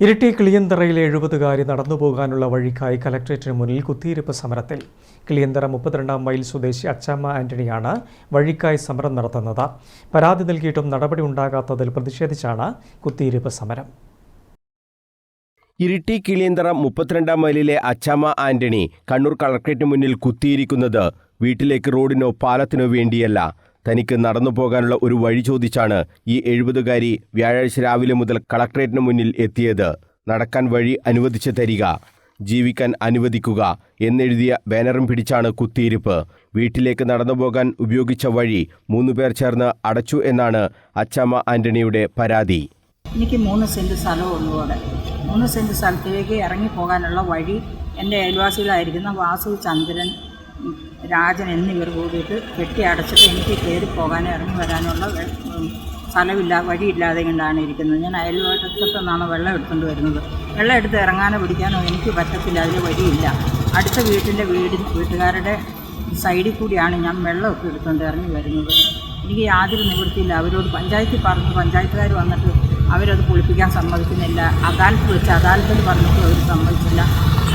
ഇരിട്ടി കിളിയന്തറയിലെ എഴുപതുകാരി നടന്നുപോകാനുള്ള വഴിക്കായി കലക്ട്രേറ്റിന് മുന്നിൽ കുത്തിയിരിപ്പ് സമരത്തിൽ. കിളിയന്തറ മുപ്പത്തിരണ്ടാം മൈൽ സ്വദേശി അച്ചാമ്മ ആന്റണിയാണ് വഴിക്കായി സമരം നടത്തുന്നത്. പരാതി നൽകിയിട്ടും നടപടി ഉണ്ടാകാത്തതിൽ പ്രതിഷേധിച്ചാണ് കുത്തിയിരിപ്പ് സമരം. ഇരിട്ടി കിളിയന്തറ മുപ്പത്തിരണ്ടാം മൈലിലെ അച്ചമ്മ ആന്റണി കണ്ണൂർ കളക്ട്രേറ്റിന് മുന്നിൽ കുത്തിയിരിക്കുന്നത് വീട്ടിലേക്ക് റോഡിനോ പാലത്തിനോ വേണ്ടിയല്ല. തനിക്ക് നടന്നു പോകാനുള്ള ഒരു വഴി ചോദിച്ചാണ് ഈ എഴുപതുകാരി വ്യാഴാഴ്ച രാവിലെ മുതൽ കളക്ട്രേറ്റിന് മുന്നിൽ എത്തിയത്. നടക്കാൻ വഴി അനുവദിച്ചു തരിക. ജീവിക്കാൻ അനുവദിക്കുക എന്നെഴുതിയ ബാനറും പിടിച്ചാണ് കുത്തിയിരിപ്പ്. വീട്ടിലേക്ക് നടന്നു പോകാൻ ഉപയോഗിച്ച വഴി മൂന്നുപേർ ചേർന്ന് അടച്ചു എന്നാണ് അച്ചാമ്മ ആന്റണിയുടെ പരാതി. എനിക്ക് മൂന്ന് സെന്റ് സ്ഥലമുള്ളൂ അവിടെ. മൂന്ന് സെന്റ് സ്ഥലത്തിലേക്ക് ഇറങ്ങി പോകാനുള്ള വഴി എന്റെ അയൽവാസികളായിരിക്കുന്ന വാസു ചന്ദ്രൻ രാജൻ എന്നിവർ കൂടിയിട്ട് കെട്ടി അടച്ചിട്ട് എനിക്ക് കയറി പോകാനും ഇറങ്ങി വരാനുള്ള സ്ഥലമില്ല വഴിയില്ലാതെ കൊണ്ടാണ് ഇരിക്കുന്നത്. ഞാൻ അയൽവക്കത്തു നിന്നാണ് വെള്ളം എടുത്തുകൊണ്ട് വരുന്നത്. വെള്ളം എടുത്ത് ഇറങ്ങാനോ പിടിക്കാനോ എനിക്ക് പറ്റത്തില്ല അതിന് വഴിയില്ല. അടുത്ത വീട്ടിന്റെ വീട് വീട്ടുകാരുടെ സൈഡിൽ കൂടിയാണ് ഞാൻ വെള്ളമൊക്കെ എടുത്തുകൊണ്ട് ഇറങ്ങി വരുന്നത്. എനിക്ക് യാതൊരു നിവൃത്തിയില്ല. അവരോട് പഞ്ചായത്തിൽ പറഞ്ഞു പഞ്ചായത്തുകാർ വന്നിട്ട് അവരത് പൊളിപ്പിക്കാൻ സമ്മതിക്കുന്നില്ല. അദാലത്ത് വെച്ച് അദാലത്തിൽ പറഞ്ഞിട്ട് അവർ സമ്മതിച്ചില്ല.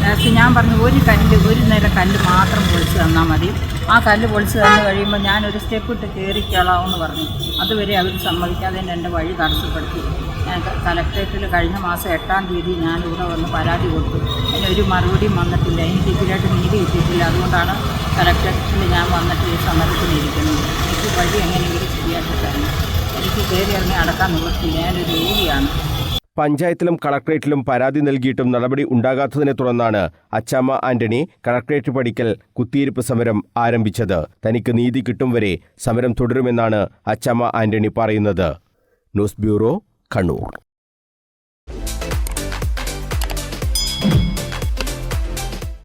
ലാസ്റ്റ് ഞാൻ പറഞ്ഞു ഒരു കല്ല് ഒരു നില കല്ല് മാത്രം പൊളിച്ച് തന്നാൽ മതി. ആ കല്ല് പൊളിച്ച് തന്നു കഴിയുമ്പോൾ ഞാനൊരു സ്റ്റെപ്പ് ഇട്ട് കയറിക്കോളാമെന്ന് പറഞ്ഞു. അതുവരെ അവർ സമ്മതിക്കാതെ എന്റെ വഴി തടസ്സപ്പെടുത്തി. ഞാൻ കലക്ട്രേറ്റിൽ കഴിഞ്ഞ മാസം എട്ടാം തീയതി ഞാൻ ഇവിടെ വന്ന് പരാതി കൊടുത്തു. അതിന് ഒരു മറുപടിയും വന്നിട്ടില്ല. എനിക്ക് ഇതിലായിട്ട് നീതി കിട്ടിയിട്ടില്ല. അതുകൊണ്ടാണ് കലക്ട്രേറ്റിൽ ഞാൻ വന്നിട്ട് ഈ സമരത്തിന് ഇരിക്കുന്നത്. എനിക്ക് വഴി എങ്ങനെയെങ്കിലും ശരിയാക്കി തരണം. എനിക്ക് കയറി ഇറങ്ങി അടക്കാൻ നിവർത്തി ഞാനൊരു രോഗിയാണ്. പഞ്ചായത്തിലും കളക്ട്രേറ്റിലും പരാതി നൽകിയിട്ടും നടപടി ഉണ്ടാകാത്തതിനെ തുടർന്നാണ് അച്ചാമ്മ ആന്റണി കളക്ട്രേറ്റ് പടിക്കൽ കുത്തിയിരിപ്പ് സമരം ആരംഭിച്ചത്. തനിക്ക് നീതി കിട്ടും വരെ സമരം തുടരുമെന്നാണ് അച്ചാമ്മ ആന്റണി പറയുന്നത്. News bureau Kannur.